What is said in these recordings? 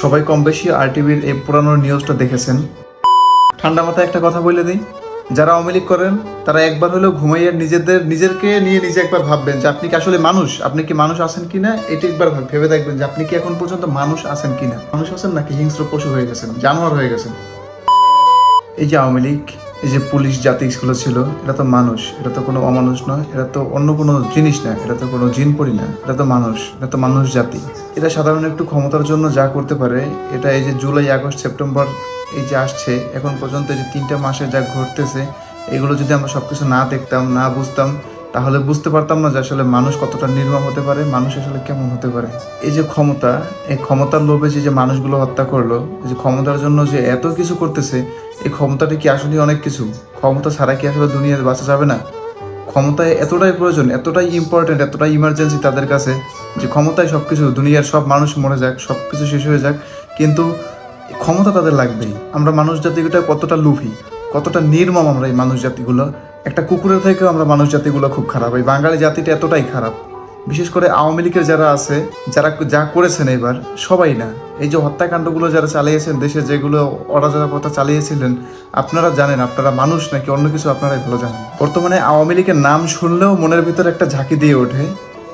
সবাই কম বেশি আর টিভির এই পুরানো নিউজটা দেখেছেন। ঠান্ডা মাথায় একটা কথা বলে দিই, যারা আওয়ামী লীগ করেন, তারা একবার হলেও ঘুমাইয়ে নিজেদের, নিজেরকে নিয়ে নিজে একবার ভাববেন যে আপনি কি আসলে মানুষ? আপনি কি মানুষ আছেন কি না এটি একবার ভেবে দেখবেন যে আপনি কি এখন পর্যন্ত মানুষ আছেন কি না মানুষ আছেন নাকি হিংস্র পশু হয়ে গেছেন, জানোয়ার হয়ে গেছেন? এই যে আওয়ামী লীগ এই যে পুলিশ জাতি স্কুলে ছিল এটা তো মানুষ এটা তো কোনো অমানুষ নয় এটা তো অন্য কোনো জিনিস না এটা তো কোনো জিন পরি না এটা তো মানুষ এটা তো মানুষ জাতি। এটা সাধারণ একটু ক্ষমতার জন্য যা করতে পারে, এটা এই যে জুলাই, আগস্ট, সেপ্টেম্বর এই যে আসছে, এখন পর্যন্ত যে তিনটা মাসে যা ঘটতেছে, এগুলো যদি আমরা সব কিছু না দেখতাম, না বুঝতাম তাহলে বুঝতে পারতাম না যে আসলে মানুষ কতটা নির্মম হতে পারে, মানুষ আসলে কেমন হতে পারে। এই যে ক্ষমতা, এই ক্ষমতার লোভে যে মানুষগুলো হত্যা করল যে ক্ষমতার জন্য যে এত কিছু করতেছে, এই ক্ষমতাটা কি আসলে অনেক কিছু? ক্ষমতা ছাড়া কি আসলে দুনিয়াতে বাঁচা যাবে না? ক্ষমতায় এতটাই প্রয়োজন, এতটাই ইম্পর্টেন্ট এতটাই ইমার্জেন্সি তাদের কাছে, যে ক্ষমতায় সব কিছু দুনিয়ার সব মানুষ মরে যাক সব কিছু শেষ হয়ে যাক, কিন্তু ক্ষমতা তাদের লাগবেই। আমরা মানুষ জাতিটা কতটা লুভি, কতটা নির্মম আমরা এই মানুষ জাতিগুলো একটা কুকুরের থেকেও আমরা মানুষ জাতিগুলো খুব খারাপ। এই বাঙালি জাতিটা এতটাই খারাপ। বিশেষ করে আওয়ামী লীগের যারা আছে, যারা যা করেছেন এবার, সবাই না। এই যে হত্যাকাণ্ডগুলো যারা চালিয়েছেন, দেশে যেগুলো অরাজকতা চালিয়েছিলেন, আপনারা জানেন, আপনারা মানুষ নাকি অন্য কিছু আপনারাই ভালো জানেন। বর্তমানে আওয়ামী লীগের নাম শুনলেও মনের ভিতরে একটা ঝাঁকি দিয়ে ওঠে।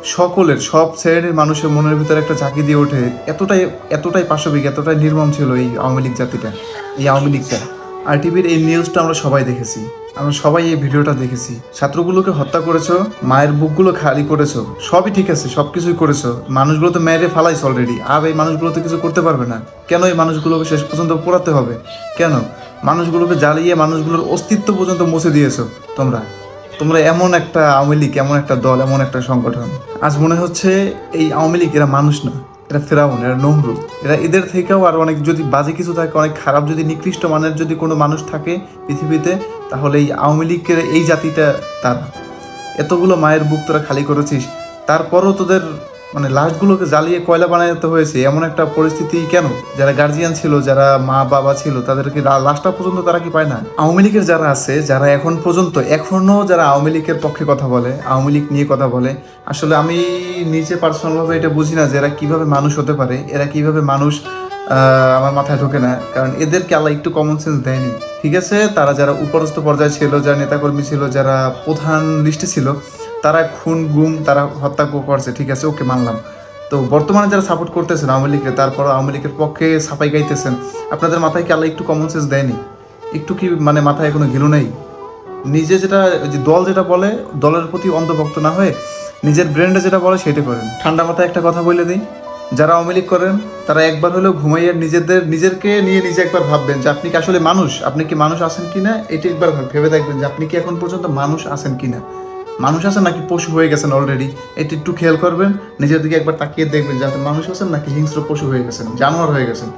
সকলের, সব শ্রেণির মানুষের মনের ভিতরে একটা ঝাঁকি দিয়ে ওঠে। এতটাই এতটাই পাশবিক, এতটাই নির্মম ছিল এই আওয়ামী লীগ জাতিটা, এই আওয়ামী লীগটা। আর টিভির এই নিউজটা আমরা সবাই দেখেছি। আমরা সবাই এই ভিডিওটা দেখেছি। ছাত্রগুলোকে হত্যা করেছ, মায়ের বুকগুলো খালি করেছ, সবই ঠিক আছে সব কিছুই করেছ। মানুষগুলো তো মেরে ফালাইছো অলরেডি আর এই মানুষগুলো তো কিছু করতে পারবে না। কেন এই মানুষগুলোকে শেষ পর্যন্ত পোড়াতে হবে? কেন? মানুষগুলোকে জ্বালিয়ে মানুষগুলোর অস্তিত্ব পর্যন্ত মুছে দিয়েছ তোমরা। তোমরা এমন একটা আওয়ামী লীগ, এমন একটা দল, এমন একটা সংগঠন। আজ মনে হচ্ছে এই আওয়ামী লীগ এরা মানুষ না। এরা ফেরাউন এরা নমরুদ। এরা এদের থেকেও আর অনেক যদি বাজে কিছু থাকে, অনেক খারাপ যদি নিকৃষ্ট মানের যদি কোনো মানুষ থাকে পৃথিবীতে তাহলে এই আওয়ামী লীগের এই জাতিটা তারা। এতগুলো মায়ের বুক তোরা খালি করেছিস, তারপরও তোদের মানে লাশগুলোকে জ্বালিয়ে কয়লা বানাতে হয়েছে? এমন একটা পরিস্থিতি কেন? যারা গার্জিয়ান ছিল, যারা মা, বাবা ছিল, তাদেরকে লাশটা পর্যন্ত তারা কি পায় না? আওয়ামী লীগের যারা আছে, যারা এখন পর্যন্ত এখনও যারা আওয়ামী লীগের পক্ষে কথা বলে, আওয়ামী লীগ নিয়ে কথা বলে, আসলে আমি নিজে পার্সোনালভাবে এটা বুঝি না যে এরা কীভাবে মানুষ হতে পারে, এরা কীভাবে মানুষ আমার মাথায় ঢোকে না। কারণ এদেরকে আল্লাহ একটু কমন সেন্স দেয়নি, ঠিক আছে? তারা যারা উপরস্থ পর্যায়ে ছিল, যারা নেতাকর্মী ছিল, যারা প্রধান লিস্টে ছিল তারা খুন, গুম, তারা হত্যা করছে, ঠিক আছে, ওকে মানলাম। তো বর্তমানে যারা সাপোর্ট করতেছেন আওয়ামী লীগের তারপর আওয়ামী লীগের পক্ষে সাফাই গাইতেছেন, আপনাদের মাথায় কি আল্লাহ একটু কমন সেন্স দেয়নি? একটু কি মানে মাথায় এখনও ঘিলু নেই? নিজে যেটা যে দল যেটা বলে, দলের প্রতি অন্ধভক্ত না হয়ে নিজের ব্রেন্ডে যেটা বলে সেটা করেন। ঠান্ডা মাথায় একটা কথা বলে দিই, যারা আওয়ামী লীগ করেন, তারা একবার হলেও ঘুমাইয়ে নিজেদের, নিজেরকে নিয়ে নিজে একবার ভাববেন যে আপনি কি আসলে মানুষ? আপনি কি মানুষ আছেন কি না এটা একবার ভেবে দেখবেন যে আপনি কি এখন পর্যন্ত মানুষ আছেন কিনা। মানুষ আছেন নাকি পশু হয়ে গেছেন অলরেডি এটি একটু খেয়াল করবেন, নিজের দিকে একবার তাকিয়ে দেখবেন যাতে মানুষ আছেন নাকি হিংস্র পশু হয়ে গেছেন, জানোয়ার হয়ে গেছেন।